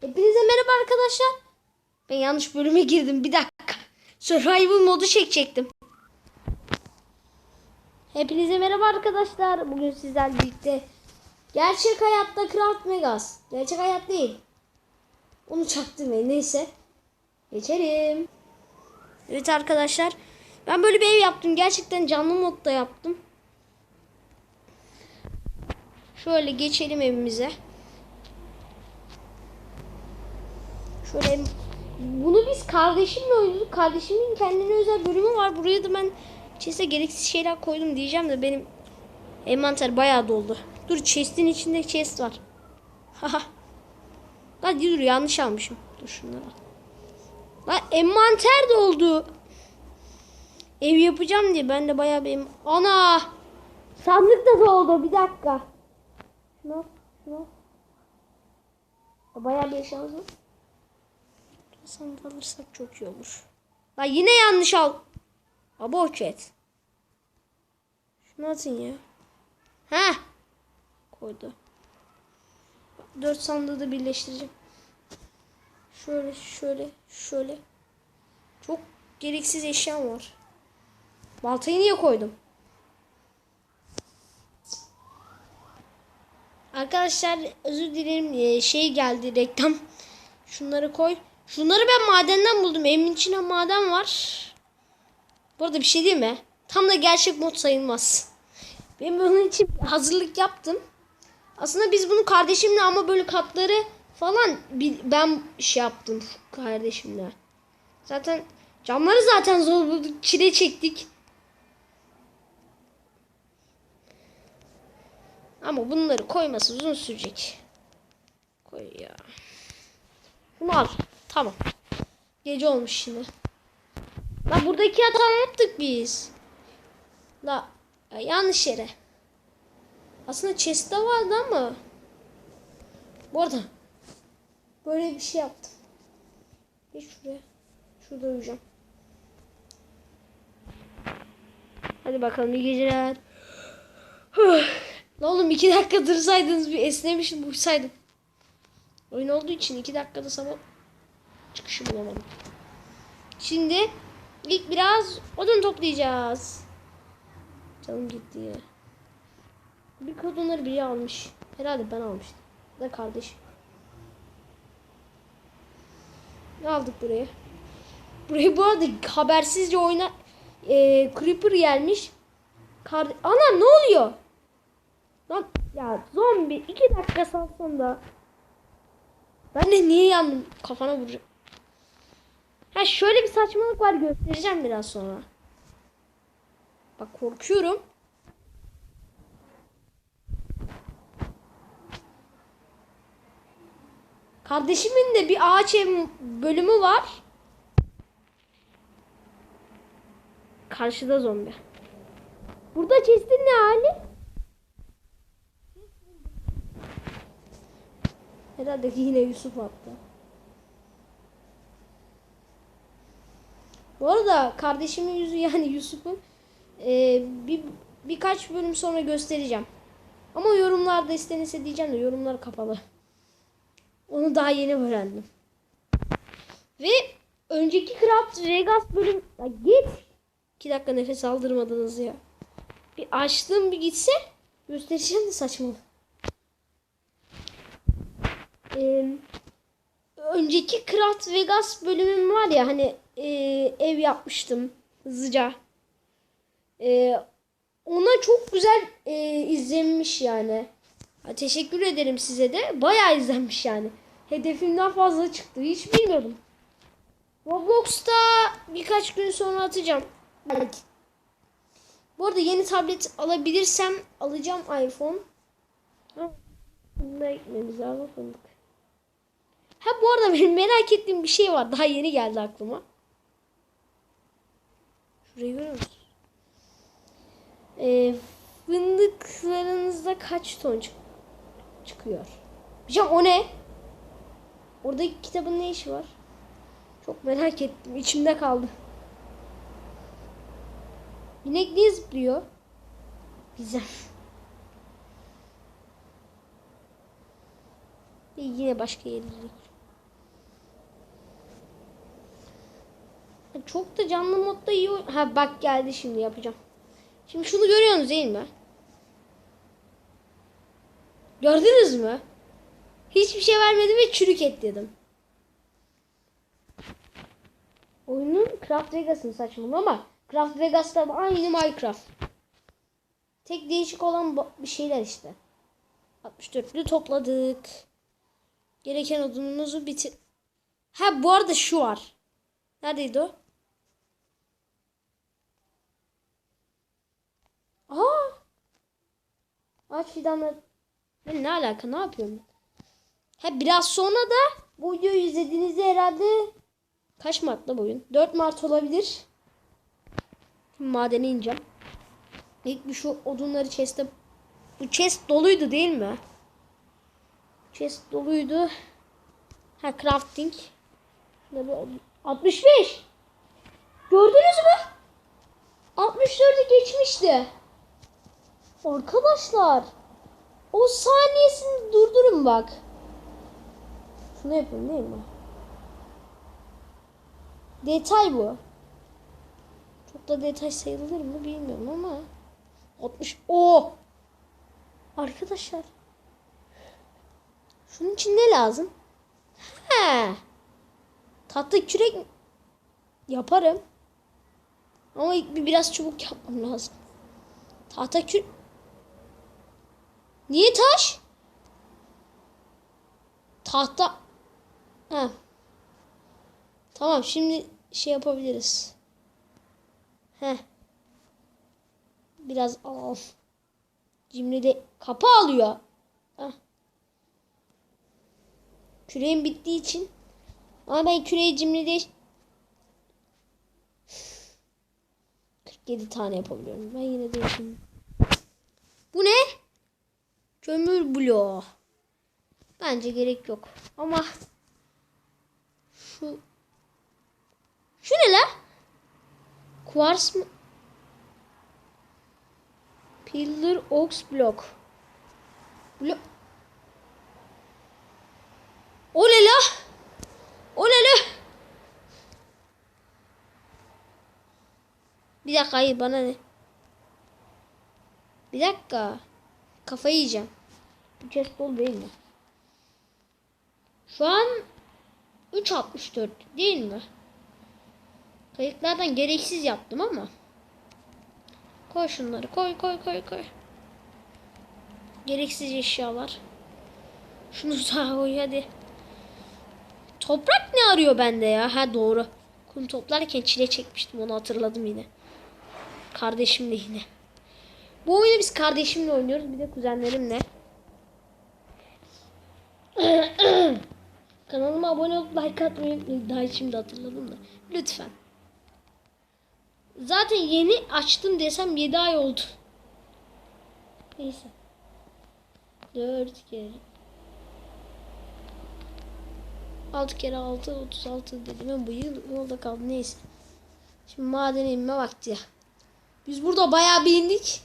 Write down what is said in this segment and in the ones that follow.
Hepinize merhaba arkadaşlar. Ben yanlış bölüme girdim. Bir dakika. Survival modu çekecektim. Hepinize merhaba arkadaşlar. Bugün sizlerle birlikte gerçek hayatta Craft Megas. Gerçek hayat değil. Onu çaktırmayın. Neyse. Geçelim. Evet arkadaşlar. Ben böyle bir ev yaptım. Gerçekten canlı modda yaptım. Şöyle geçelim evimize. Şöyle bunu biz kardeşimle oynadık. Kardeşimin kendine özel bölümü var. Buraya da ben chest'e gereksiz şeyler koydum diyeceğim de benim envanter bayağı doldu. Dur chest'in içinde chest var. Haha. Hadi dur yanlış almışım. Dur şunları al. Lan envanter doldu. Ev yapacağım diye ben de bayağı bir Ana! Sandık da doldu. Bir dakika. Şunu, şunu. Bayağı bir eşyamız var. Sandık alırsak çok iyi olur. La yine yanlış al. Abo chat. Şunu atın ya. Ha. Koydu. Dört sandığı da birleştireceğim. Şöyle şöyle şöyle. Çok gereksiz eşyam var. Baltayı niye koydum? Arkadaşlar özür dilerim Ee, şey geldi reklam. Şunları koy. Şunları ben madenden buldum. Evimin içinde maden var. Bu arada bir şey değil mi? Tam da gerçek mod sayılmaz. Ben bunun için hazırlık yaptım. Aslında biz bunu kardeşimle ama böyle katları falan ben şey yaptım kardeşimle. Zaten camları zaten zor bulduk. Çile çektik. Ama bunları koyması uzun sürecek. Koy ya. Bunu al. Tamam. Gece olmuş şimdi. La buradaki hata yaptık biz. La ya yanlış yere. Aslında chest'te vardı ama. Bu arada böyle bir şey yaptım. Geç şuraya. Şurada uyuyacağım. Hadi bakalım iyi geceler. La oğlum iki dakika dursaydınız bir esnemişim uysaydım. Oyun olduğu için iki dakikada sabah çıkışı bulamadım. Şimdi ilk biraz odun toplayacağız. Canım gitti ya. Bir odunları biri almış. Herhalde ben almıştım. Ya Da kardeşim. Ne aldık buraya? Buraya bu arada habersizce oyuna e, Creeper gelmiş. Karde Ana ne oluyor? Lan ya zombi iki dakika salsın da. Ben de niye yandım kafana vuracağım. Ha şöyle bir saçmalık var göstereceğim biraz sonra. Bak korkuyorum. Kardeşimin de bir ağaç ev bölümü var. Karşıda zombi. Burada chest'in ne hali? Herhalde yine Yusuf attı. Bu arada kardeşimin yüzü yani Yusuf'un e, bir birkaç bölüm sonra göstereceğim. Ama yorumlarda istenirse diyeceğim de yorumlar kapalı. Onu daha yeni öğrendim. Ve önceki Craft Vegas bölüm... Ya git. İki dakika nefes aldırmadınız ya. Bir açtım bir gitse göstereceğim de saçmalık. Ee, önceki Craft Vegas bölümüm var ya hani e, ev yapmıştım hızlıca. E, ona çok güzel e, izlenmiş yani. Ha, teşekkür ederim size de. Bayağı izlenmiş yani. Hedefimden fazla çıktı. Hiç bilmiyordum. Roblox'ta birkaç gün sonra atacağım. Belki. Bu arada yeni tablet alabilirsem alacağım iPhone. Ha, Bunda ekmemiz lazım. Ha bu arada benim merak ettiğim bir şey var. Daha yeni geldi aklıma. Şurayı görüyor musun? Ee, fındıklarınızda kaç ton çık- çıkıyor? Hocam o ne? Oradaki kitabın ne işi var? Çok merak ettim. İçimde kaldı. İnek niye zıplıyor? Güzel. Ve yine başka yerlere. Çok da canlı modda iyi Ha bak geldi şimdi yapacağım. Şimdi şunu görüyorsunuz değil mi? Gördünüz mü? Hiçbir şey vermedim ve çürük et dedim. Oyunun Craft Vegas'ın saçmalı ama Craft Vegas'ta aynı Minecraft. Tek değişik olan bir şeyler işte. 64'lü topladık. Gereken odunumuzu bitir... Ha bu arada şu var. Neredeydi o? Aa! Ağaç fidanları... Ne alaka ne yapıyorum? Ha biraz sonra da bu videoyu izlediğinizde herhalde kaç Mart'ta bu oyun? 4 Mart olabilir. Madene ineceğim. İlk bir şu odunları chest'e... Bu chest doluydu değil mi? Chest doluydu. Ha crafting. Şurada bir odun- 65. Gördünüz mü? 64'ü geçmişti. Arkadaşlar. O saniyesini durdurun bak. Şunu yapayım değil mi? Detay bu. Çok da detay sayılır mı bilmiyorum ama. 60. O. Arkadaşlar. Şunun için ne lazım? He. Tatlı kürek yaparım. Ama ilk bir biraz çubuk yapmam lazım. Tahta kür... Niye taş? Tahta... Ha. Tamam şimdi şey yapabiliriz. Heh. Biraz al. Cimri de kapı alıyor. Heh. Küreğim bittiği için. Ama ben küreği cimride 47 tane yapabiliyorum. Ben yine de yapayım. Kömür bloğu. Bence gerek yok. Ama şu şu ne la? Quartz mı? Pillar ox block. Blo o ne la? O ne la? Bir dakika hayır bana ne? Bir dakika. Kafayı yiyeceğim. Bu chest dolu değil mi? Şu an 3.64 değil mi? Kayıklardan gereksiz yaptım ama. Koy şunları koy koy koy koy. Gereksiz eşyalar. Şunu sağa koy hadi. Toprak ne arıyor bende ya? Ha doğru. Kum toplarken çile çekmiştim onu hatırladım yine. Kardeşimle yine. Bu oyunu biz kardeşimle oynuyoruz. Bir de kuzenlerimle. Kanalıma abone olup like atmayı unutmayın. Daha şimdi hatırladım da. Lütfen. Zaten yeni açtım desem 7 ay oldu. Neyse. 4 kere. 6 kere 6 36 dedim. Ben bu yıl yolda kaldım. Neyse. Şimdi madene inme vakti. Biz burada bayağı bir indik.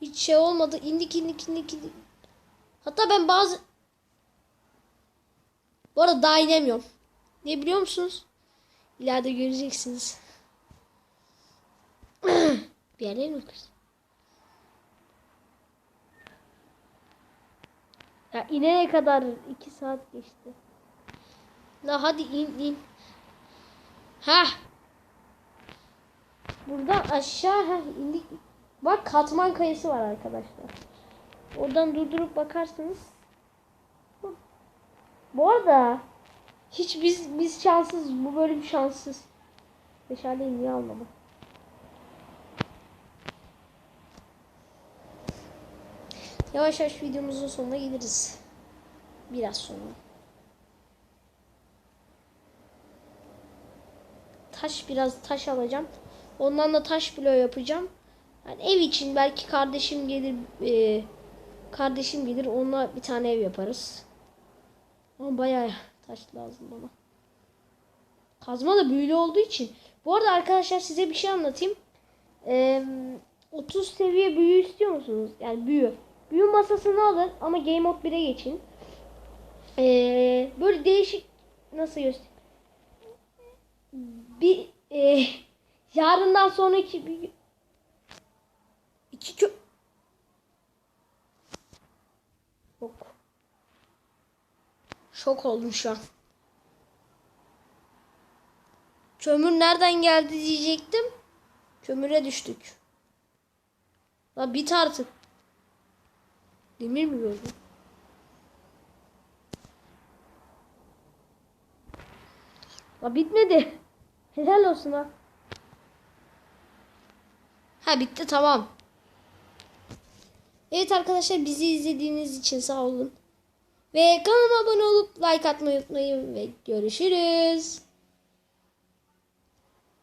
Hiç şey olmadı. İndik indik indik indik. Hatta ben bazı... Bu arada daha inemiyorum. Ne biliyor musunuz? İleride göreceksiniz. bir yerlere mi kız? Ya inene kadar iki saat geçti. La hadi in in. Ha. Buradan aşağı ha, indik. Bak katman kayısı var arkadaşlar. Oradan durdurup bakarsanız. Bu arada hiç biz biz şanssız bu bölüm şanssız. Meşaleyi niye almadım? Yavaş yavaş videomuzun sonuna geliriz. Biraz sonra. Taş biraz taş alacağım. Ondan da taş bloğu yapacağım. Yani ev için belki kardeşim gelir e, kardeşim gelir onunla bir tane ev yaparız. Ama bayağı taş lazım bana. Kazma da büyülü olduğu için. Bu arada arkadaşlar size bir şey anlatayım. Ee, 30 seviye büyü istiyor musunuz? Yani büyü. Büyü masasını alın ama Game Mode 1'e geçin. Ee, böyle değişik nasıl göster? bir e, yarından sonraki bir iki kö Şok. Şok oldum şu an. Kömür nereden geldi diyecektim. Kömüre düştük. La bit artık. Demir mi gördün? La bitmedi. Helal olsun ha. Ha bitti tamam. Evet arkadaşlar bizi izlediğiniz için sağ olun. Ve kanalıma abone olup like atmayı unutmayın ve görüşürüz.